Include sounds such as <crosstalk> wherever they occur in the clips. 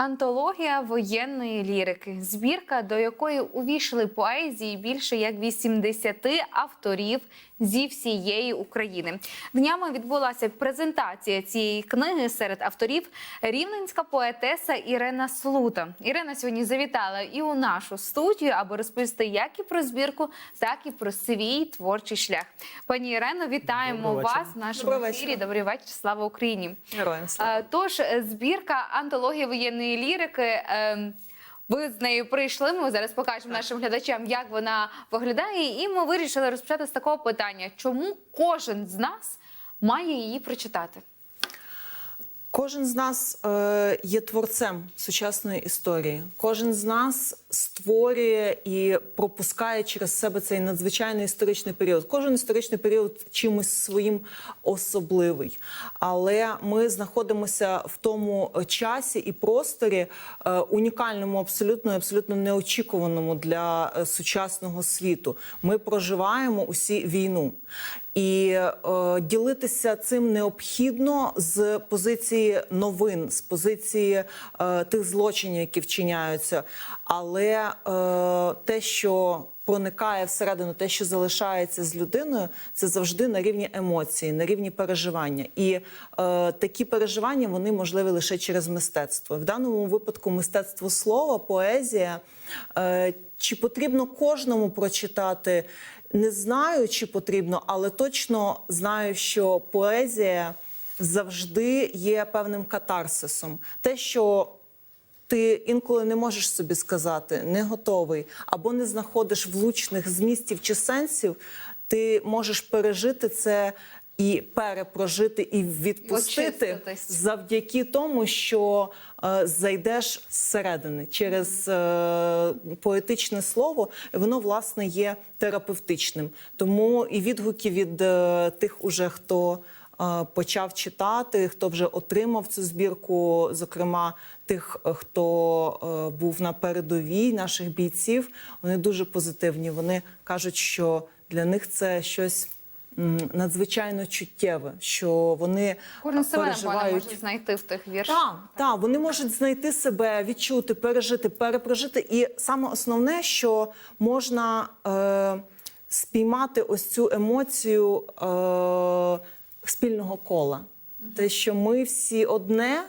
Антологія воєнної лірики, збірка, до якої увійшли поезії більше як 80 авторів зі всієї України. Днями відбулася презентація цієї книги серед авторів рівненська поетеса Ірена Слута. Ірина сьогодні завітала і у нашу студію, аби розповісти як і про збірку, так і про свій творчий шлях. Пані Ірено, вітаємо Доброго вас в нашому Доброго ефірі. Добрий вечір. Слава Україні! Героям слава. Е, Тож е, збірка антологія воєнної лірики. е, Ви з нею прийшли. Ми зараз покажемо нашим глядачам, як вона виглядає. І ми вирішили розпочати з такого питання: чому кожен з нас має її прочитати? Кожен з нас е, є творцем сучасної історії. Кожен з нас створює і пропускає через себе цей надзвичайний історичний період. Кожен історичний період чимось своїм особливий. Але ми знаходимося в тому часі і просторі е, унікальному, абсолютно абсолютно неочікуваному для е, сучасного світу. Ми проживаємо усі війну. І е, ділитися цим необхідно з позиції новин, з позиції е, тих злочинів, які вчиняються. Але е, те, що проникає всередину, те, що залишається з людиною, це завжди на рівні емоцій, на рівні переживання. І е, такі переживання вони можливі лише через мистецтво. В даному випадку мистецтво слова, поезія. Е, чи потрібно кожному прочитати? Не знаю, чи потрібно, але точно знаю, що поезія завжди є певним катарсисом. Те, що ти інколи не можеш собі сказати, не готовий, або не знаходиш влучних змістів чи сенсів, ти можеш пережити це і перепрожити, і відпустити завдяки тому, що е, зайдеш зсередини через е, поетичне слово, воно власне є терапевтичним. Тому і відгуки від е, тих, уже хто почав читати, хто вже отримав цю збірку, зокрема тих, е, хто е, був на передовій наших бійців, вони дуже позитивні. Вони кажуть, що для них це щось. Надзвичайно чуттєве, що вони Кожен переживають може знайти в тих віршах. так, так, вони можуть знайти себе, відчути, пережити, перепрожити. І саме основне, що можна е, спіймати ось цю емоцію е, спільного кола. Те, що ми всі одне,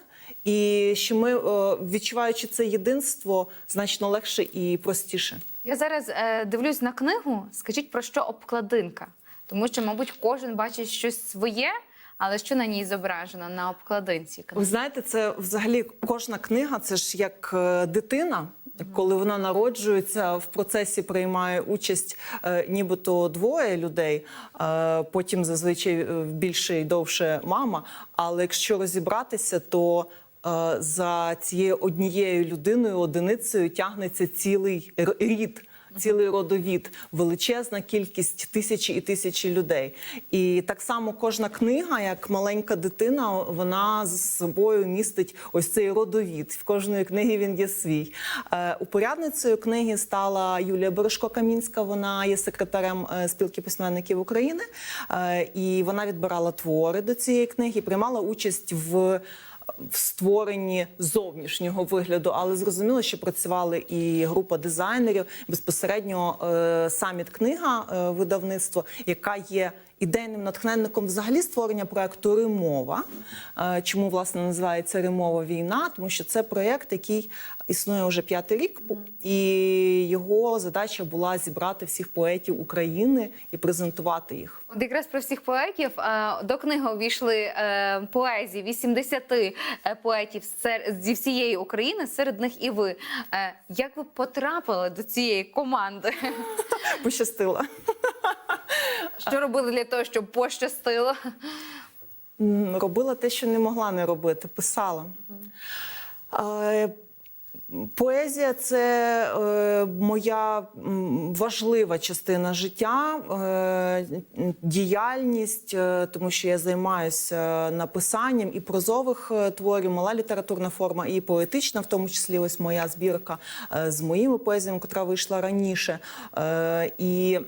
і що ми, е, відчуваючи це єдинство, значно легше і простіше. Я зараз е, дивлюсь на книгу. Скажіть про що обкладинка? Тому що, мабуть, кожен бачить щось своє, але що на ній зображено на обкладинці? Ви знаєте, це взагалі кожна книга це ж як е, дитина. Коли вона народжується, в процесі приймає участь е, нібито двоє людей, е, потім зазвичай е, більше і довше мама. Але якщо розібратися, то е, за цією однією людиною, одиницею тягнеться цілий рід. Цілий родовід, величезна кількість тисячі і тисячі людей. І так само кожна книга, як маленька дитина, вона з собою містить ось цей родовід. В кожної книги він є свій. Е, Упорядницею книги стала Юлія Бережко-Камінська. Вона є секретарем е, спілки письменників України, Е, і вона відбирала твори до цієї книги, приймала участь в в створенні зовнішнього вигляду, але зрозуміло, що працювали і група дизайнерів безпосередньо е, саміт книга е, видавництво, яка є ідейним натхненником взагалі створення проекту Римова. Е, чому власне називається Римова війна? Тому що це проєкт, який існує вже п'ятий рік, і його задача була зібрати всіх поетів України і презентувати їх. От якраз про всіх поетів е, до книги увійшли е, поезії 80 е, поетів зі всієї України, серед них і ви. Як ви потрапили до цієї команди? Пощастило. Що робили для того, щоб пощастило? Робила те, що не могла не робити, писала. Поезія це е, моя важлива частина життя, е, діяльність, е, тому що я займаюся написанням і прозових творів, мала літературна форма, і поетична, в тому числі ось моя збірка з моїми поезіями, яка вийшла раніше. І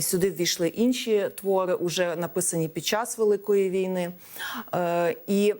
Сюди ввійшли інші твори, уже написані під час Великої війни. Е, І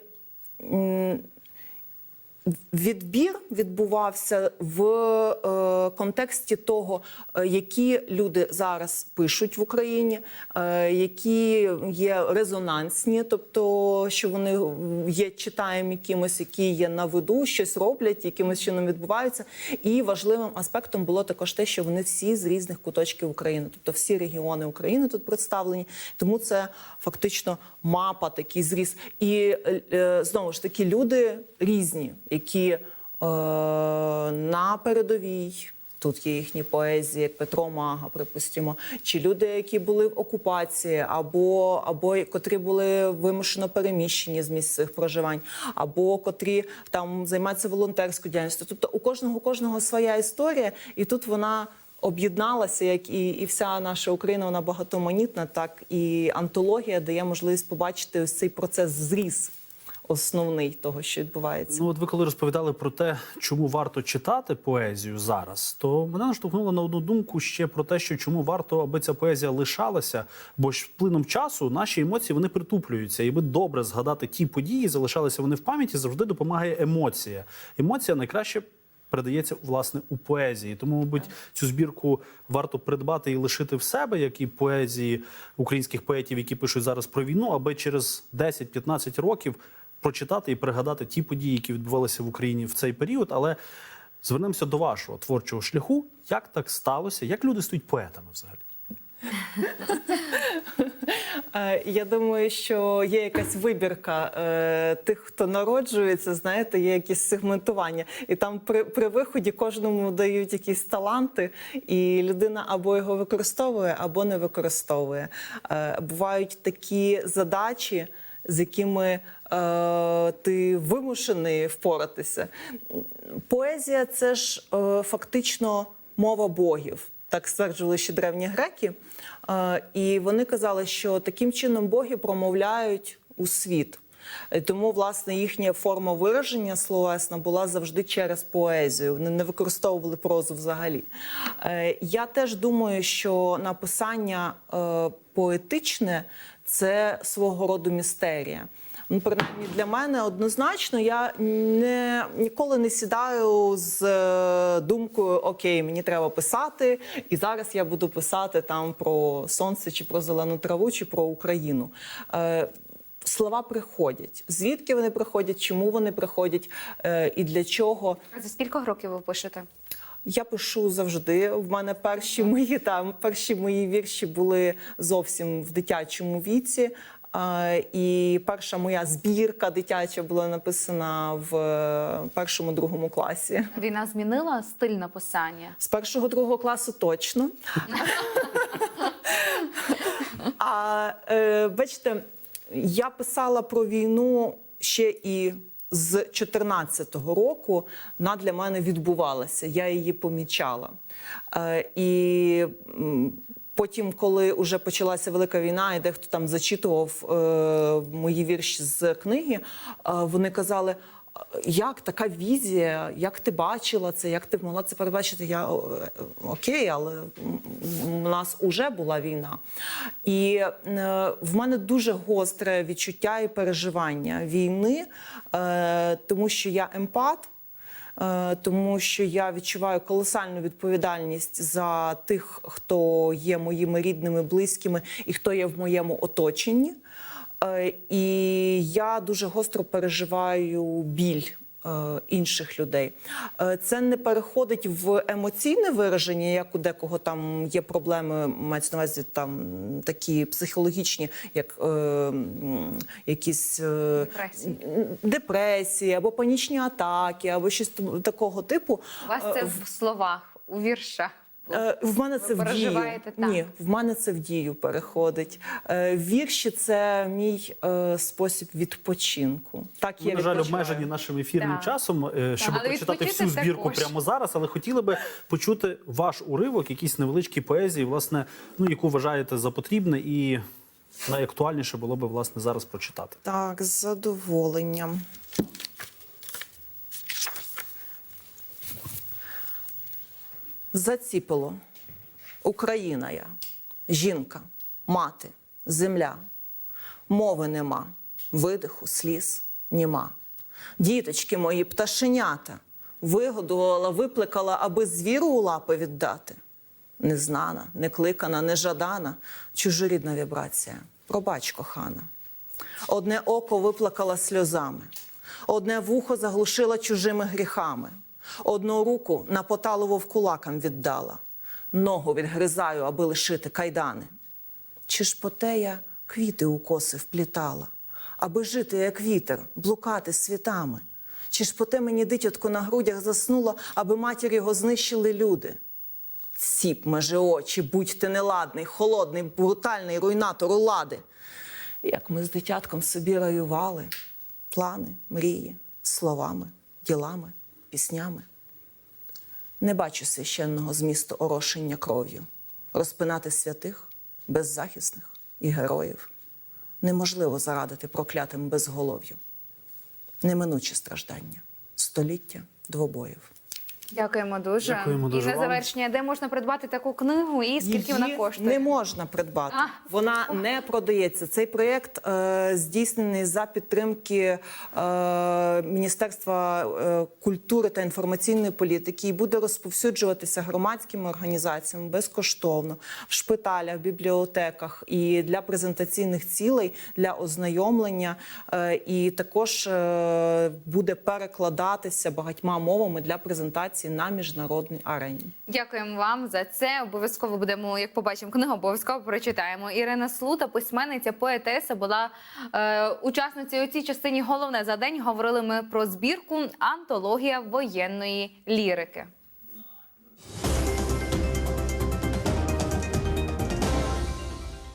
Відбір відбувався в е, контексті того, е, які люди зараз пишуть в Україні, е, які є резонансні, тобто що вони є читаємо якимось, які є на виду, щось роблять, якимось чином відбуваються. І важливим аспектом було також те, що вони всі з різних куточків України, тобто всі регіони України тут представлені. Тому це фактично мапа, такий зріз. І е, знову ж таки люди різні, які е, на передовій. Тут є їхні поезії, як Петро Мага, припустимо, чи люди, які були в окупації, або, або котрі були вимушено переміщені з місць своїх проживань, або котрі там займаються волонтерською діяльністю. Тобто у кожного у кожного своя історія, і тут вона об'єдналася, як і, і вся наша Україна, вона багатоманітна, так і антологія дає можливість побачити ось цей процес зріз основний того, що відбувається. Ну, от ви коли розповідали про те, чому варто читати поезію зараз, то мене наштовхнуло на одну думку ще про те, що чому варто, аби ця поезія лишалася, бо ж плином часу наші емоції вони притуплюються, і би добре згадати ті події, залишалися вони в пам'яті, завжди допомагає емоція. Емоція найкраще. Передається власне у поезії, тому, мабуть, цю збірку варто придбати і лишити в себе, як і поезії українських поетів, які пишуть зараз про війну, аби через 10-15 років прочитати і пригадати ті події, які відбувалися в Україні в цей період. Але звернемося до вашого творчого шляху. Як так сталося? Як люди стають поетами взагалі? <laughs> Е, Я думаю, що є якась вибірка е, тих, хто народжується, знаєте, є якесь сегментування. І там при, при виході кожному дають якісь таланти, і людина або його використовує, або не використовує. Е, Бувають такі задачі, з якими е, ти вимушений впоратися. Поезія це ж е, фактично мова богів. Так стверджували ще древні греки. Е, І вони казали, що таким чином боги промовляють у світ. Е, Тому, власне, їхня форма вираження словесна була завжди через поезію. Вони не використовували прозу взагалі. Е, Я теж думаю, що написання поетичне це свого роду містерія. Ну, принаймні для мене однозначно, я не ніколи не сідаю з е, думкою Окей, мені треба писати, і зараз я буду писати там про сонце, чи про зелену траву, чи про Україну. Е, Слова приходять. Звідки вони приходять, чому вони приходять е, і для чого? А За скільки років ви пишете? Я пишу завжди. В мене перші мої там перші мої вірші були зовсім в дитячому віці. І перша моя збірка дитяча була написана в е, першому другому класі. Війна змінила стиль написання. З першого другого класу точно. а е, бачите, я писала про війну ще і з 14-го року. Вона для мене відбувалася. Я її помічала. Е, і Потім, коли вже почалася велика війна, і дехто там зачитував е, мої вірші з книги, е, вони казали: як така візія, як ти бачила це, як ти могла це передбачити? Я окей, але у нас вже була війна. І е, в мене дуже гостре відчуття і переживання війни, е, тому що я емпат. Е, Тому що я відчуваю колосальну відповідальність за тих, хто є моїми рідними, близькими і хто є в моєму оточенні. Е, І я дуже гостро переживаю біль е, інших людей. Е, Це не переходить в емоційне вираження, як у декого там є проблеми, мається на увазі там такі психологічні, як е, якісь е, Депресії. депресії або панічні атаки, або щось такого типу. У вас це в словах, у віршах. Е, В мене це в дію. так? Ні, в мене це в дію переходить. Е, Вірші це мій е, спосіб відпочинку. Так Ми, я на жаль, обмежені нашим ефірним Так. часом, щоб Але прочитати всю збірку також. прямо зараз, але хотіли би почути ваш уривок, якісь невеличкі поезії, власне, ну яку вважаєте за потрібне і найактуальніше було би власне зараз прочитати. Так, з задоволенням. Заціпило. Україна я, жінка, мати, земля. Мови нема, видиху, сліз, німа. Діточки мої, пташенята, вигодувала, виплекала, аби звіру у лапи віддати. Незнана, некликана, нежадана, чужорідна вібрація. Пробач, кохана. Одне око виплакала сльозами, одне вухо заглушила чужими гріхами, одну руку на поталу вовкулакам віддала, ногу відгризаю, аби лишити кайдани. Чи ж по те я квіти у коси вплітала, аби жити, як вітер, блукати світами? Чи ж по те мені дитятко на грудях заснуло, аби матір його знищили люди? Сіп, межи очі, будь ти неладний, холодний, брутальний руйнатор улади. Як ми з дитятком собі раювали, плани, мрії, словами, ділами, піснями. Не бачу священного змісту орошення кров'ю, розпинати святих, беззахисних і героїв. Неможливо зарадити проклятим безголов'ю. неминуче страждання, століття двобоїв. Дякуємо дуже. Дякуємо дуже І на вам. завершення, де можна придбати таку книгу і скільки вона коштує? Не можна придбати. А. Вона не продається. Цей проєкт е, здійснений за підтримки е, Міністерства е, культури та інформаційної політики і буде розповсюджуватися громадськими організаціями безкоштовно в шпиталях, бібліотеках і для презентаційних цілей для ознайомлення. Е, і також е, буде перекладатися багатьма мовами для презентації на міжнародній арені. Дякуємо вам за це. Обов'язково будемо, як побачимо книгу, обов'язково прочитаємо. Ірина Слута, письменниця, поетеса, була е, учасницею у цій частині. Головне за день говорили ми про збірку антологія воєнної лірики.